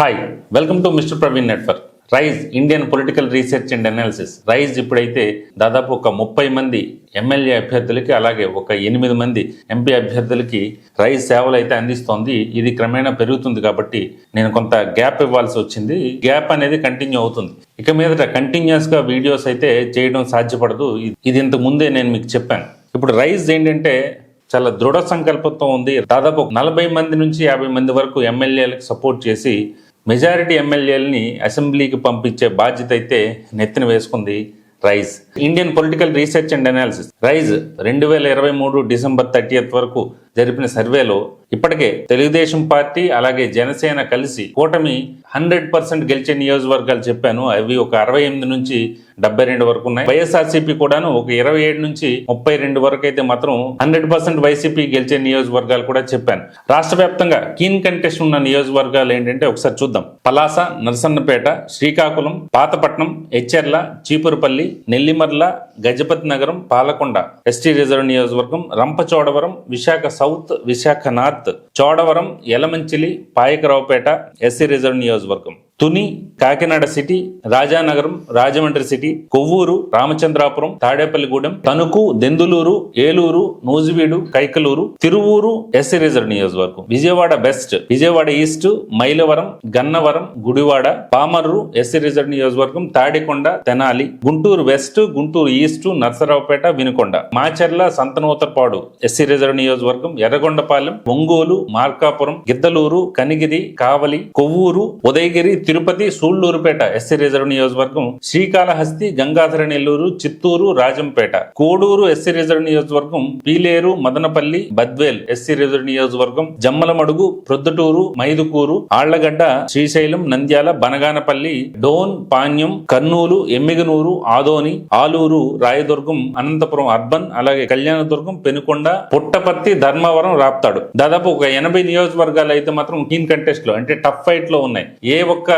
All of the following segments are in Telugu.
Hi welcome to mister Praveen network Rise Indian political research and analysis Rise ఇప్పుడైతే దాదాపు ఒక ముప్పై మంది ఎమ్మెల్యే అభ్యర్థులకి అలాగే ఒక ఎనిమిది మంది ఎంపీ అభ్యర్థులకి రైజ్ సేవలు అయితే అందిస్తోంది. ఇది క్రమేణా పెరుగుతుంది కాబట్టి నేను కొంత గ్యాప్ ఇవ్వాల్సి వచ్చింది. గ్యాప్ అనేది కంటిన్యూ అవుతుంది. ఇక మీదట కంటిన్యూస్గా వీడియోస్ అయితే చేయడం సాధ్యపడదు. ఇది- ఇది ఇంతకు ముందే నేను మీకు చెప్పాను. ఇప్పుడు రైజ్ ఏంటంటే చాలా దృఢ సంకల్పంతో ఉంది. దాదాపు నలభై మంది నుంచి యాభై మంది వరకు ఎమ్మెల్యేలకు సపోర్ట్ చేసి మెజారిటీ ఎమ్మెల్యేలని అసెంబ్లీకి పంపించే బాధ్యత అయితే నెత్తిన వేసుకుంది Rise. Indian political research and analysis. Rise రెండు వేల ఇరవై మూడు డిసెంబర్ థర్టీయత్ వరకు జరిపిన సర్వేలో ఇప్పటికే తెలుగుదేశం పార్టీ అలాగే జనసేన కలిసి కూటమి హండ్రెడ్ పర్సెంట్ గెలిచే నియోజకవర్గాలు చెప్పాను. అవి ఒక అరవై ఎనిమిది నుంచి డెబ్బై రెండు వరకు ఉన్నాయి. వైఎస్ఆర్సీపీ కూడాను ఒక ఇరవై ఏడు నుంచి ముప్పై రెండు వరకు అయితే మాత్రం హండ్రెడ్ పర్సెంట్ వైసీపీ గెలిచే నియోజకవర్గాలు కూడా చెప్పాను. రాష్ట్ర వ్యాప్తంగా కీన్ కంటెస్ట్ ఉన్న నియోజకవర్గాలు ఏంటంటే ఒకసారి చూద్దాం. పలాస నరసన్నపేట శ్రీకాకుళం పాతపట్నం ఎచ్చెర్ల చీపురుపల్లి నెల్లిమర్ల గజపతి నగరం పాలకొండ ఎస్టీ రిజర్వ్ నియోజకవర్గం Rampachodavaram Visakha south Visakha north Chodavaram Elamanchili Payakaraopeta SC reserve నియోజకవర్గం. Tuni Kakinada city Rajanagaram Rajahmundry city Kovvur Ramachandrapuram Tadepalligudem Tanuku Denduluru Eluru Nuzvid Kaikaluru Tiruvuru SC reserve నియోజకవర్గం. Vijayawada west. Vijayawada east Mylavaram Gannavaram Gudivada Pamarru SC reserve నియోజకవర్గం Tadikonda Tenali Guntur west Guntur east Narasaraopet Vinukonda. Macherla Santhanuthalapadu SC reserve నియోజకవర్గం ఎర్రగొండపాలెం ఒంగోలు మార్కాపురం గిద్దలూరు కనిగిరి కావలి కొవ్వూరు ఉదయగిరి తిరుపతి సూళ్ళూరుపేట ఎస్సీ రిజర్వ్ నియోజకవర్గం శ్రీకాళహస్తి గంగాధర నెల్లూరు చిత్తూరు రాజంపేట. కోడూరు ఎస్సీ రిజర్వ్ నియోజకవర్గం పీలేరు మదనపల్లి బద్వేల్ ఎస్సీ రిజర్వ్ నియోజకవర్గం జమ్మలమడుగు ప్రొద్దుటూరు మైదుకూరు ఆళ్ళగడ్డ శ్రీశైలం నంద్యాల బనగానపల్లి డోన్ పాణ్యం కర్నూలు ఎమ్మిగనూరు ఆదోని ఆలూరు రాయదుర్గం అనంతపురం అర్బన్ అలాగే కళ్యాణదుర్గం పెనుకొండ పుట్టపర్తి ధర్మవరం రాప్తాడు. దాదాపు ఒక ఎనభై నియోజకవర్గాలు అయితే మాత్రం కీన్ కంటెస్ట్లో అంటే టఫ్ ఫైట్లో ఉన్నాయి. ఏ ఒక్క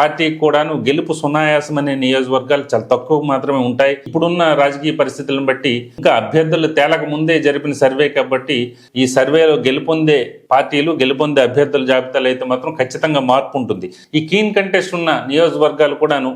పార్టీకి కూడాను గెలుపు సునాయాసం అనే నియోజకవర్గాలు చాలా తక్కువ మాత్రమే ఉంటాయి. ఇప్పుడున్న రాజకీయ పరిస్థితులను బట్టి ఇంకా అభ్యర్థులు తేలక ముందే జరిపిన సర్వే కాబట్టి ఈ సర్వేలో గెలుపొందే పార్టీలు గెలుపొందే అభ్యర్థుల జాబితాలు అయితే మాత్రం ఖచ్చితంగా మార్పు ఉంటుంది. ఈ కీన్ కంటెస్ట్ ఉన్న నియోజకవర్గాలు కూడాను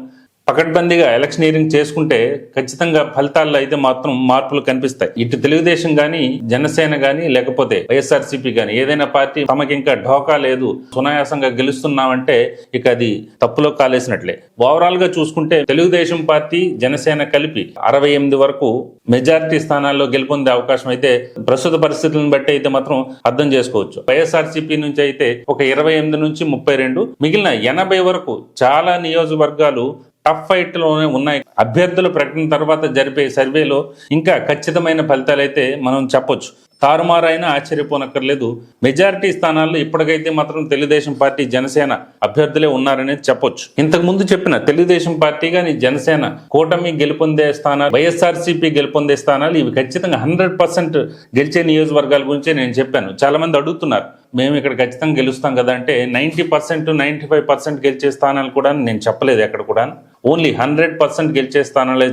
పకడ్బందీగా ఎలక్షనీరింగ్ చేసుకుంటే ఖచ్చితంగా ఫలితాల్లో అయితే మాత్రం మార్పులు కనిపిస్తాయి. ఇటు తెలుగుదేశం గాని జనసేన గాని లేకపోతే వైఎస్ఆర్సీపీ గాని ఏదైనా పార్టీ తమకి ఇంకా ఢోకా లేదు సునాయాసంగా గెలుస్తున్నామంటే ఇక అది తప్పులో కాలేసినట్లే. ఓవరాల్గా చూసుకుంటే తెలుగుదేశం పార్టీ జనసేన కలిపి అరవై ఎనిమిది వరకు మెజారిటీ స్థానాల్లో గెలుపొందే అవకాశం అయితే ప్రస్తుత పరిస్థితులను బట్టి అయితే మాత్రం అర్థం చేసుకోవచ్చు. వైఎస్ఆర్సీపీ నుంచి అయితే ఒక ఇరవై ఎనిమిది నుంచి ముప్పై రెండు మిగిలిన ఎనభై వరకు చాలా నియోజకవర్గాలు టఫ్ ఫైట్లోనే ఉన్నాయి. అభ్యర్థుల ప్రకటన తర్వాత జరిపే సర్వేలో ఇంకా ఖచ్చితమైన ఫలితాలు అయితే మనం చెప్పొచ్చు. తారుమారైనా ఆశ్చర్యపోనక్కర్లేదు. మెజారిటీ స్థానాల్లో ఇప్పటికైతే మాత్రం తెలుగుదేశం పార్టీ జనసేన అభ్యర్థులే ఉన్నారనేది చెప్పొచ్చు. ఇంతకు ముందు చెప్పిన తెలుగుదేశం పార్టీ కానీ జనసేన కూటమి గెలుపొందే స్థానాలు వైఎస్ఆర్సీపీ గెలుపొందే స్థానాలు ఇవి ఖచ్చితంగా హండ్రెడ్ పర్సెంట్ గెలిచే నియోజకవర్గాల గురించి నేను చెప్పాను. చాలా మంది అడుగుతున్నారు మేము ఇక్కడ ఖచ్చితంగా గెలుస్తాం కదా అంటే ninety percent ninety five percent గెలిచే స్థానాలు కూడా నేను చెప్పలేదు ఎక్కడ కూడా ఓన్లీ హండ్రెడ్ పర్సెంట్ గెలిచే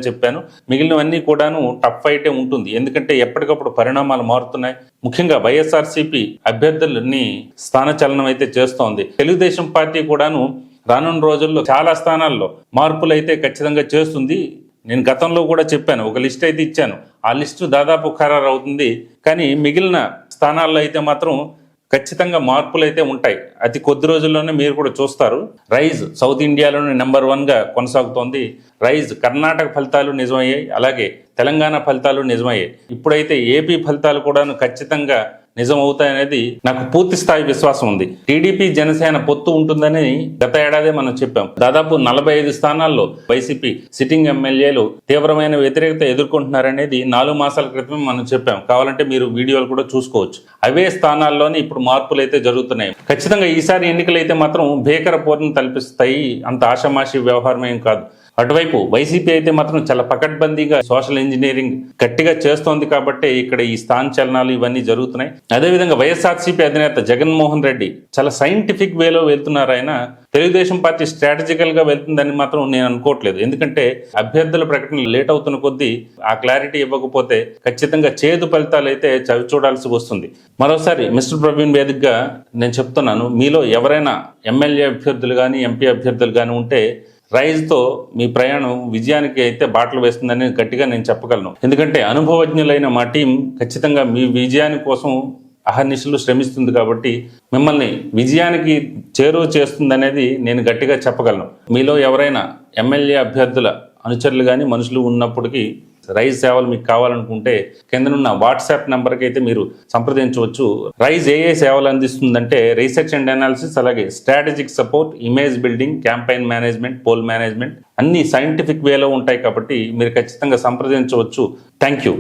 చెప్పాను. మిగిలినవన్నీ కూడాను టఫ్ అయితే ఉంటుంది. ఎందుకంటే ఎప్పటికప్పుడు పరిణామాలు మారుతున్నాయి. ముఖ్యంగా వైఎస్ఆర్సీపీ అభ్యర్థులని స్థానచలనం అయితే చేస్తోంది. తెలుగుదేశం పార్టీ కూడాను రానున్న రోజుల్లో చాలా స్థానాల్లో మార్పులు అయితే ఖచ్చితంగా చేస్తుంది. నేను గతంలో కూడా చెప్పాను. ఒక లిస్ట్ అయితే ఇచ్చాను. ఆ లిస్టు దాదాపు ఖరారు అవుతుంది కానీ మిగిలిన స్థానాల్లో అయితే మాత్రం ఖచ్చితంగా మార్పులు అయితే ఉంటాయి. అతి కొద్ది రోజుల్లోనే మీరు కూడా చూస్తారు. రైజ్ సౌత్ ఇండియాలోనే నెంబర్ వన్గా కొనసాగుతోంది. రైజ్ కర్ణాటక ఫలితాలు నిజమయ్యాయి. అలాగే తెలంగాణ ఫలితాలు నిజమయ్యాయి. ఇప్పుడైతే ఏపీ ఫలితాలు కూడాను ఖచ్చితంగా నిజం అవుతాయనేది నాకు పూర్తి స్థాయి విశ్వాసం ఉంది. టీడీపీ జనసేన పొత్తు ఉంటుందని గత ఏడాదే మనం చెప్పాం. దాదాపు నలభై ఐదు స్థానాల్లో వైసీపీ సిట్టింగ్ ఎమ్మెల్యేలు తీవ్రమైన వ్యతిరేకత ఎదుర్కొంటున్నారనేది నాలుగు మాసాల క్రితమే మనం చెప్పాం. కావాలంటే మీరు వీడియోలు కూడా చూసుకోవచ్చు. అవే స్థానాల్లోనే ఇప్పుడు మార్పులు అయితే జరుగుతున్నాయి. ఖచ్చితంగా ఈసారి ఎన్నికలు అయితే మాత్రం భీకర పోరును తలపిస్తాయి అంత ఆషమాషి వ్యవహారం ఏం కాదు. అటువైపు వైసీపీ అయితే మాత్రం చాలా పకడ్బందీగా సోషల్ ఇంజనీరింగ్ గట్టిగా చేస్తోంది కాబట్టి ఇక్కడ ఈ స్థాన చలనాలు ఇవన్నీ జరుగుతున్నాయి. అదేవిధంగా వైఎస్ఆర్సీపీ అధినేత జగన్మోహన్ రెడ్డి చాలా సైంటిఫిక్ వేలో వెళ్తున్నారు ఆయన. తెలుగుదేశం పార్టీ స్ట్రాటజికల్గా వెళ్తుందని మాత్రం నేను అనుకోవట్లేదు. ఎందుకంటే అభ్యర్థుల ప్రకటన లేట్ అవుతున్న కొద్దీ ఆ క్లారిటీ ఇవ్వకపోతే ఖచ్చితంగా చేదు ఫలితాలు అయితే చవి చూడాల్సి వస్తుంది. మరోసారి మిస్టర్ ప్రవీణ్ వేదికగా నేను చెప్తున్నాను మీలో ఎవరైనా ఎమ్మెల్యే అభ్యర్థులు కానీ ఎంపీ అభ్యర్థులు కానీ ఉంటే రైజ్తో మీ ప్రయాణం విజయానికి అయితే బాటలు వేస్తుందని గట్టిగా నేను చెప్పగలను. ఎందుకంటే అనుభవజ్ఞులైన మా టీం ఖచ్చితంగా మీ విజయాని కోసం అహర్నిశలు శ్రమిస్తుంది కాబట్టి మిమ్మల్ని విజయానికి చేరువ చేస్తుందనేది నేను గట్టిగా చెప్పగలను. మీలో ఎవరైనా ఎమ్మెల్యే అభ్యర్థుల అనుచరులు కానీ మనుషులు ఉన్నప్పటికీ రైజ్ సేవలు మీకు కావాలనుకుంటే కిందనున్న వాట్సాప్ నెంబర్కి అయితే మీరు సంప్రదించవచ్చు. రైజ్ ఏ ఏ సేవలు అందిస్తుందంటే రీసెర్చ్ అండ్ అనాలిసిస్ అలాగే strategic support image building campaign management poll management అన్ని సైంటిఫిక్ వేలో ఉంటాయి కాబట్టి మీరు ఖచ్చితంగా సంప్రదించవచ్చు. Thank you.